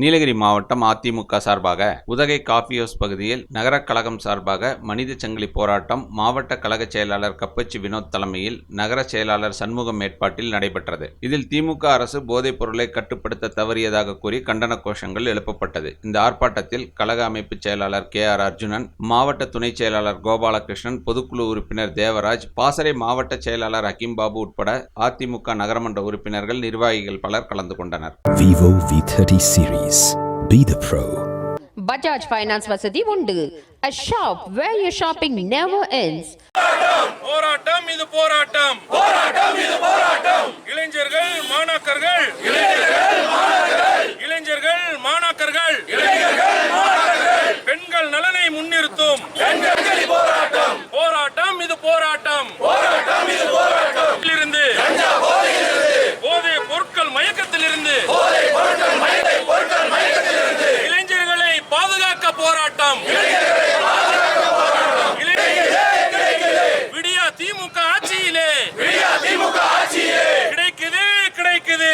நீலகிரி மாவட்டம் அதிமுக சார்பாக Udhagai coffee house பகுதியில் நகர கழகம் சார்பாக மனித சங்கிலி போராட்டம் மாவட்ட கழக செயலாளர் கப்பச்சி வினோத் தலைமையில் நகர செயலாளர் சண்முகம் ஏற்பாட்டில் நடைபெற்றது. இதில் திமுக அரசு போதைப் பொருளை கட்டுப்படுத்த தவறியதாக கூறி கண்டன கோஷங்கள் எழுப்பப்பட்டது. இந்த ஆர்ப்பாட்டத்தில் கழக அமைப்பு செயலாளர் கே ஆர் அர்ஜுனன் மாவட்ட துணை செயலாளர் கோபாலகிருஷ்ணன் பொதுக்குழு உறுப்பினர் தேவராஜ் பாசறை மாவட்ட செயலாளர் ஹக்கீம் பாபு உட்பட அதிமுக நகரமன்ற உறுப்பினர்கள் நிர்வாகிகள் பலர் கலந்து கொண்டனர். Vivo V30 series. Be the pro. Bajaj finance வசதி உண்டு A shop where your shopping never ends. போராட்டம் இது போராட்டம் போராட்டம் இது போராட்டம் இளைஞர்கள் மாணாக்கர்கள் இளைஞர்கள் மாணாக்கர்கள் இளைஞர்கள் மாணாக்கர்கள் இளைஞர்கள் மாணாக்கர்கள் பெண்கள் நலனை முன்னிறுத்தும் பெண்கள் போராட்டம் போராட்டம் இது போராட்டம் போராட்டம் இது போராட்டம் இருந்து போதை பொருட்கள் மயக்கத்தில் இருந்து போதை பொருட்கள் பொருட்கள் மயக்கத்தில் இருந்து இளைஞர்களை பாதுகாக்க போராட்டம் விடியா திமுக ஆட்சியிலே விடியா திமுக ஆட்சியிலே கிடைக்குது கிடைக்குது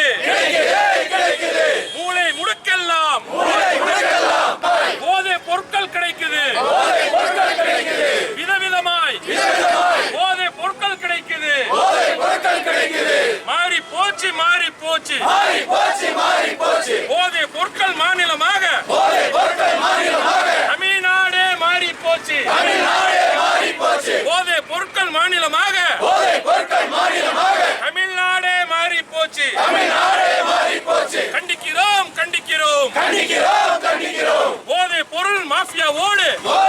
கிடைக்குது மூளை முடுக்கெல்லாம் மூளை முடுக்கெல்லாம் போதை பொருட்கள் கிடைக்குது போதை பொருட்கள் கிடைக்குது விதவிதமாய் விதவிதமாய் போதை பொருட்கள் கிடைக்குது போதை பொருட்கள் கிடைக்குது மாறி போச்சு மாறி போச்சு. மாறி போச்சு மாறி போச்சு. போதை பொருட்கள் மாநிலமாக. போதை பொருட்கள் மாநிலமாக. தமிழ்நாடே மாறி போச்சு. தமிழ்நாடே மாறி போச்சு. போதை பொருட்கள் மாநிலமாக. போதை பொருட்கள் மாநிலமாக. தமிழ்நாடே மாறி போச்சு. தமிழ்நாடே மாறி போச்சு. கண்டிக்கிறோம் கண்டிக்கிறோம். கண்டிக்கிறோம் கண்டிக்கிறோம். போதை பொருள் மாஃபியாவோடு. போதை